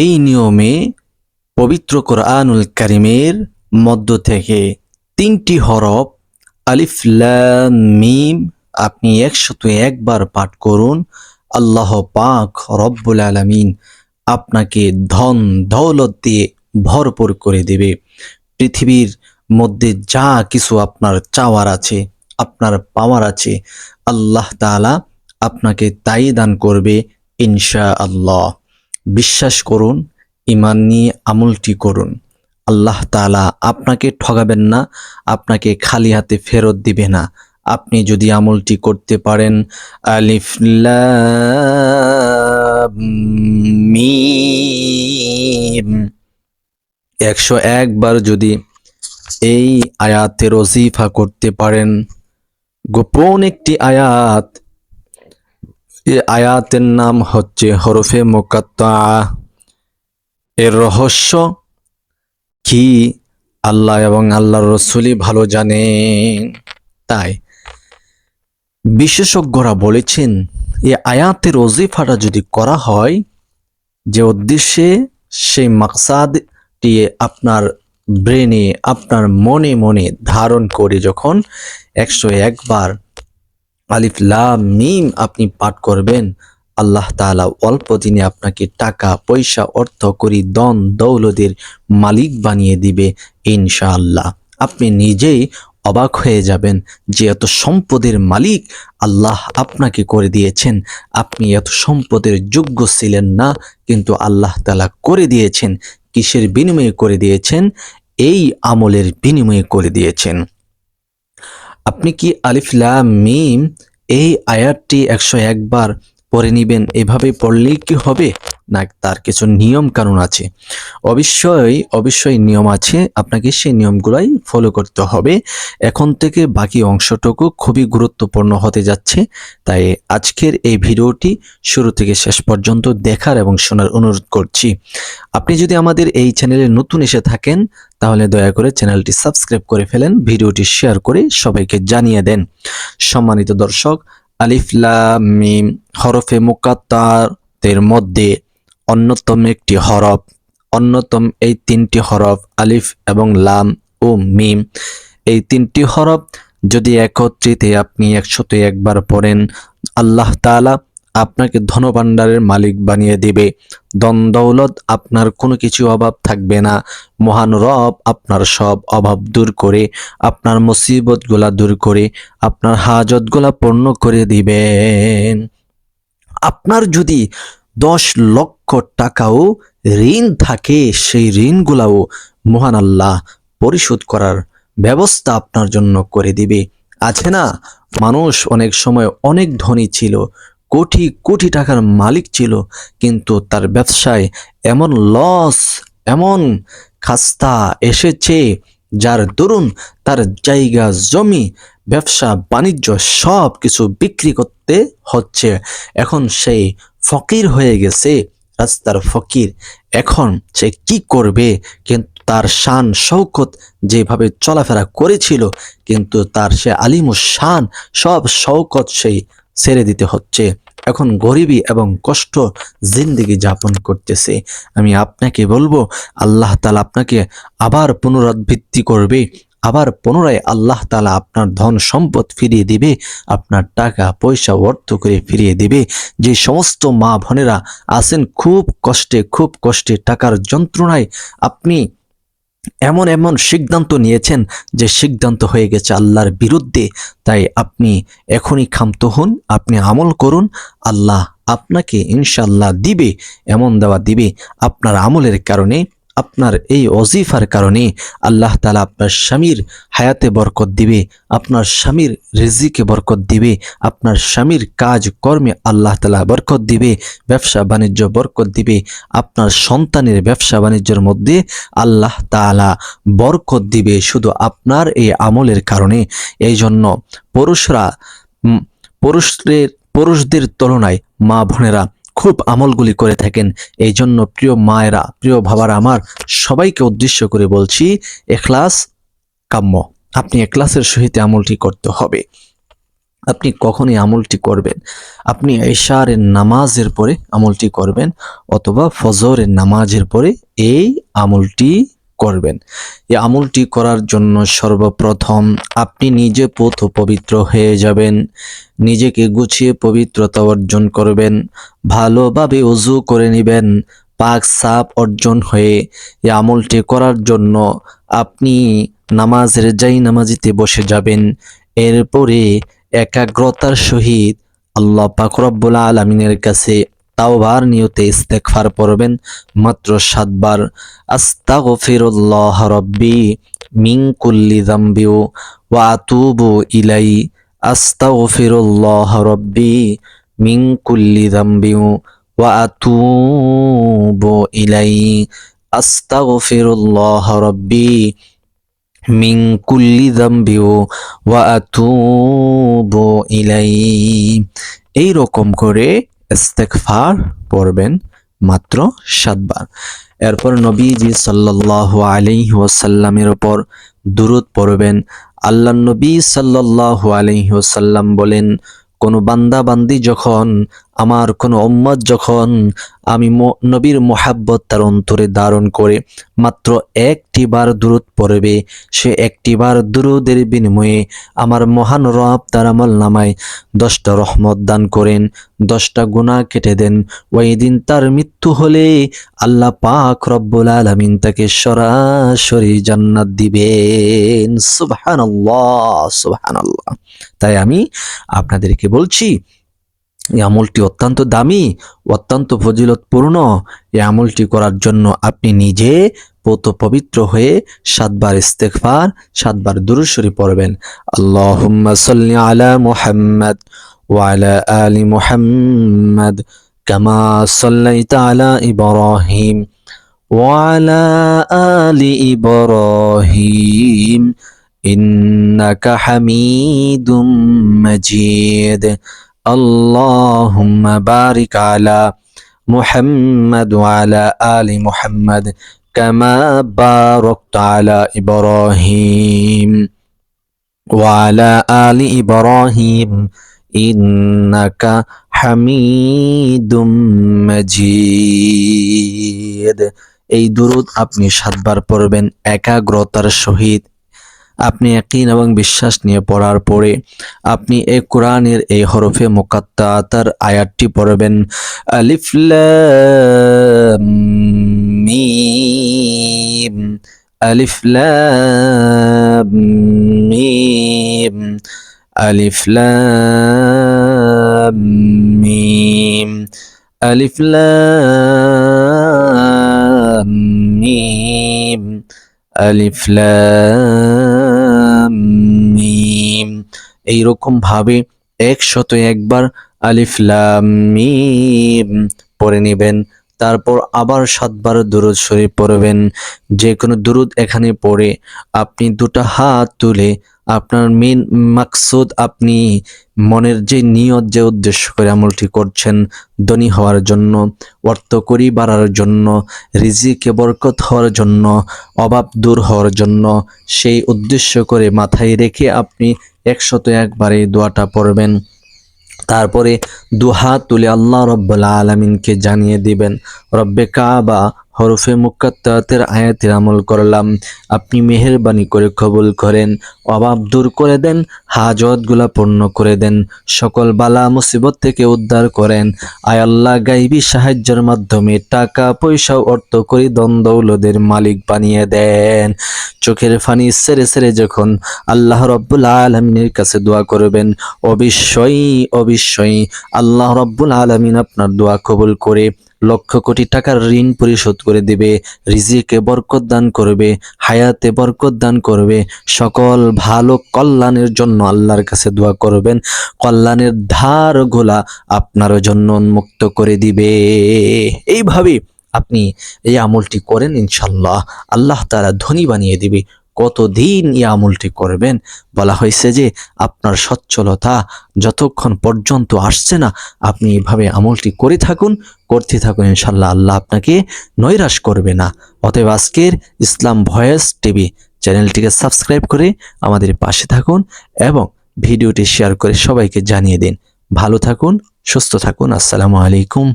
এই নিয়মে পবিত্র কোরআনুল কারিমের মধ্য থেকে তিনটি হরফ আলিফলাম মিম আপনি একশত একবার পাঠ করুন। আল্লাহ পাক রব্বুল আলামিন আপনাকে ধন দৌলত দিয়ে ভরপুর করে দেবে। পৃথিবীর মধ্যে যা কিছু আপনার চাওয়ার আছে, আপনার পাওয়ার আছে, আল্লাহ তাআলা আপনাকে তাই দান করবে ইনশা আল্লাহ বিশ্বাস করুন ইমান নিয়ে আমলটি করুন। আল্লাহ তাআলা আপনাকে ঠগাবেন না, আপনাকে খালি হাতে ফেরত দিবে না। আপনি যদি আমলটি করতে পারেন মিম। একশো একবার যদি এই আয়াতের ওজিফা করতে পারেন, গোপন একটি আয়াত এই আয়াতের নাম হচ্ছে হরফে মোকাত্তা। এর রহস্য? কি? আল্লাহ এবং আল্লাহর রসুলই ভালো জানেন। তাই বিশেষজ্ঞরা বলেছেন, এ আয়াতের ওজিফাটা যদি করা হয়, যে উদ্দেশ্যে সেই মাকসাদটি আপনার ব্রেনে, আপনার মনে মনে ধারণ করে যখন একশো একবার আলিফ মিম আপনি পাঠ করবেন। আল্লাহ তাআলা অল্প দিনে আপনাকে টাকা, পয়সা, অর্থ, করি দন দৌলদের মালিক বানিয়ে দিবে ইনশাআল্লাহ। আপনি নিজেই অবাক হয়ে যাবেন যে এত সম্পদের মালিক আল্লাহ আপনাকে করে দিয়েছেন। আপনি এত সম্পদের যোগ্য ছিলেন না, কিন্তু আল্লাহ তালা করে দিয়েছেন, কিসের বিনিময়ে করে দিয়েছেন? এই আমলের বিনিময়ে করে দিয়েছেন। আপনি কি আলিফ লাম মিম এই আয়াতটি একশো একবার পড়ে নেবেন? এভাবে পড়লেই কি হবে? না, তার কিছু নিয়ম কানুন আছে। অবশ্যই অবশ্যই নিয়ম আছে, আপনাকে সেই নিয়মগুলাই ফলো করতে হবে। এখন থেকে বাকি অংশটুকু খুবই গুরুত্বপূর্ণ হতে যাচ্ছে। তাই আজকের এই ভিডিওটি শুরু থেকে শেষ পর্যন্ত দেখার এবং শোনার অনুরোধ করছি। আপনি যদি আমাদের এই চ্যানেলে নতুন এসে থাকেন, তাহলে দয়া করে চ্যানেলটি সাবস্ক্রাইব করে ফেলেন, ভিডিওটি শেয়ার করে সবাইকে জানিয়ে দেন। সম্মানিত দর্শক, আলিফ লাম মিম, হরফে মুকাত্তারের মধ্যে অন্যতম একটি হরফ, অন্যতম এই তিনটি হরফ, আলিফ এবং লাম ও মিম। এই তিনটি হরফ যদি একত্রিতে আপনি একশত একবার পড়েন, আল্লাহ তাআলা আপনাকে ধনভাণ্ডারের মালিক বানিয়ে দেবে। দন দৌলত আপনার কোনো কিছু অভাব থাকবে না। মহান রব আপনার সব অভাব দূর করে, আপনার মুসিবতগুলা দূর করে, আপনার হাজতগুলা পূর্ণ করে দিবেন। আপনার যদি দশ লক্ষ টাকাও ঋণ থাকে, সেই ঋণগুলাও মহান আল্লাহ পরিশোধ করার ব্যবস্থা আপনার জন্য করে দিবে। আছে না? মানুষ অনেক সময় অনেক ধনী ছিল, কোটি কোটি টাকার মালিক ছিল, কিন্তু তার ব্যবসায় এমন লস এমন খাস্তা এসেছে যার দরুন তার জায়গা, জমি, ব্যবসা, বাণিজ্য সব কিছু বিক্রি করতে হচ্ছে। এখন সেই ফকির হয়ে গেছে, রাস্তার ফকির। এখন সে কি করবে? কিন্তু তার শান শৌকত যেভাবে চলাফেরা করেছিল, কিন্তু তার সে আলিম শান, সব শৌকত সেই ছেড়ে দিতে হচ্ছে। এখন গরিবী এবং কষ্ট জিন্দিগি যাপন করতেছে। আমি আপনাকে বলব, আল্লাহ তালা আপনাকে আবার পুনরাবৃত্তি করবে, আবার পুনরায় আল্লাহ তালা আপনার ধন সম্পদ ফিরিয়ে দিবে, আপনার টাকা, পয়সা, অর্থ করে ফিরিয়ে দিবে। যে সমস্ত মা বোনেরা আছেন, খুব কষ্টে খুব কষ্টে, টাকার যন্ত্রণায় আপনি এমন এমন সিদ্ধান্ত নিয়েছেন যে সিদ্ধান্ত হয়ে গেছে আল্লাহর বিরুদ্ধে। তাই আপনি এখনই ক্ষান্ত হন, আপনি আমল করুন, আল্লাহ আপনাকে ইনশাল্লাহ দিবে, এমন দেওয়া দিবে আপনার আমলের কারণে। আপনার এই অজিফার কারণে আল্লাহ তালা আপনার স্বামীর হায়াতে বরকত দিবে, আপনার স্বামীর রিজিকে বরকত দিবে, আপনার স্বামীর কাজ কর্মে আল্লাহ তালা বরকত দিবে, ব্যবসা বাণিজ্য বরকত দিবে, আপনার সন্তানের ব্যবসা বাণিজ্যের মধ্যে আল্লাহ তালা বরকত দিবে শুধু আপনার এই আমলের কারণে। এই জন্য পুরুষরা পুরুষদের পুরুষদের তুলনায় মা বোনেরা খুব আমলগুলি করে থাকেন। এই জন্য প্রিয় মায়েরা, প্রিয় ভাবার আমার সবাইকে উদ্দেশ্য করে বলছি, এখলাস কাম্য। আপনি এখলাসের সহিত আমলটি করতে হবে। আপনি কখনই আমলটি করবেন। আপনি এশারের নামাজের পরে আমলটি করবেন, অথবা ফজরের নামাজের পরে এই আমলটি করবেন। এই আমলটি করার জন্য সর্বপ্রথম আপনি নিজে পথ পবিত্র হয়ে যাবেন। নিজেকে গুছিয়ে পবিত্রতা অর্জন করবেন। ভালোভাবে উজু করে নেবেন। পাক সাপ অর্জন হয়ে এই আমলটি করার জন্য আপনি নামাজের যাই নামাজিতে বসে যাবেন। এরপরে একাগ্রতার সহিত আল্লাহ পাক রব্বুল আলমিনের কাছে তাওবার নিয়তে ইস্তেকফার পড়বেন। মাত্র সাতবার, আস্তাগফিরুল্লাহ রব্বি মিন কুল্লি যামবি ওয়া আতুবু ইলাই। আস্তাগফিরুল্লাহ রব্বি মিন কুল্লি যামবি ওয়া আতুবু ইলাই। আস্তাগফিরুল্লাহ রব্বি মিং কুল্লি যামবি ওয়া আতুবু ইলাই। এই রকম করে ইস্তেগফার পড়বেন মাত্র সাতবার। এরপর নবীজি সাল্লাহ আলাইহি ওয়াসাল্লামের ওপর দূরত পড়বেন। আল্লাহ নবী সাল্লাহ আলাইহি ওয়াসাল্লাম বলেন, কোনো বান্দা বান্দি যখন আমার কোনো উম্মত যখন আমি নবীর মোহাব্বত তার অন্তরে ধারণ করে মাত্র একটি বার দূরত পড়বে, সে একটি বার দুরুদের বিনিময়ে আমার মহান রব তার আমল নামায় দশটা রহমত দান করেন, দশটা গুণা কেটে দেন। ওই দিন তার মৃত্যু হলে আল্লাহ পাক রব্বুল আলামিন তাকে সরাসরি জান্নাত দিবেন। সুবহানাল্লাহ সুবহানাল্লাহ। তাই আমি আপনাদেরকে বলছি এই আমলটি অত্যন্ত দামি, অত্যন্ত ফজিলতপূর্ণ। এই আমলটি করার জন্য আপনি নিজে পোত পবিত্র হয়ে সাতবার ইস্তেকফার সাতবার দুরুশরী পড়বেন। আল্লাহ আলা মোহাম্মদ ওয়ালা আলি মুহাম্মদ কামা সাল্লাইত আলা ইব্রাহিম ওয়ালা আলি ইব্রাহিম ইন্নাকা হামিদুম মাজিদ। اللهم بارك على محمد وعلى آل محمد كما باركت على إبراهيم وعلى آل إبراهيم إنك حميد مجيد এই দুরুদ আপনি সাতবার পড়বেন একাগ্রতার সহিত আপনি একইন এবং বিশ্বাস নিয়ে পড়ার পরে আপনি এই কোরআনের এই হরফে মোকাত্তাতার আয়াতটি পড়বেন। আলিফ লাম মিম। আলিফ লাম এইরকম ভাবে একশত একবার আলিফ লামিম পড়ে নেবেন। তারপর আবার সাতবার দুরুদ শরীফ পড়বেন। যে কোনো দুরুদ এখানে পড়ে আপনি দুটা হাত তুলে আপনার মেন মাকসুদ আপনি মনের যে নিয়ত, যে উদ্দেশ্য করে আমলটি করছেন, ধনী হওয়ার জন্য অর্থকরী বাড়ার জন্য, রিজিকে বরকত হওয়ার জন্য, অভাব দূর হওয়ার জন্য, সেই উদ্দেশ্য করে মাথায় রেখে আপনি একশত একবার দোয়াটা পড়বেন। তারপরে দুহাত তুলে আল্লাহ রব্বুল আলমিনকে জানিয়ে দিবেন, রব্বে কাবা হরফে মুকাত্তাতের আয়াতের আমল করলাম। আপনি মেহেরবানি করে কবুল করেন, অভাব দূর করে দেন হাজতগুলা পূর্ণ করে দেন। সকল বালা মুসিবত থেকে উদ্ধার করেন। আয় আল্লাহ, গাইবী সাহায্যের মাধ্যমে টাকা, পয়সা, অর্থ করি দ্বন্দ্বৌলদের মালিক বানিয়ে দেন। চোখের ফানি সেরে সেরে যখন আল্লাহ রব্বুল আলমিনের কাছে দোয়া করবেন, অবশ্যই অবশ্যই আল্লাহ রব্বুল আলমিন আপনার দোয়া কবুল করে। লক্ষ কোটি টাকার ঋণ পরিশোধ করে দেবে, রিজিকে বরকত দান করবে, হায়াতে বরকত দান করবে। সকল ভালো কল্যাণের জন্য আল্লাহর কাছে দোয়া করবেন। কল্যাণের ধার গোলা আপনার জন্য উন্মুক্ত করে দিবে। এইভাবে আপনি এই আমলটি করেন ইনশাল্লাহ আল্লাহ তারা ধনী বানিয়ে দিবে। কতদিন এই আমলটি করবেন? বলা হয়েছে যে আপনার সচ্ছলতা যতক্ষণ পর্যন্ত আসছে না, আপনি এভাবে আমলটি করে থাকুন, করতে থাকুন ইনশাল্লাহ আল্লাহ আপনাকে নৈরাশ করবে না। অতএব আজকের ইসলাম ভয়েস টিভি চ্যানেলটিকে সাবস্ক্রাইব করে আমাদের পাশে থাকুন এবং ভিডিওটি শেয়ার করে সবাইকে জানিয়ে দিন। ভালো থাকুন, সুস্থ থাকুন। আসসালামু আলাইকুম।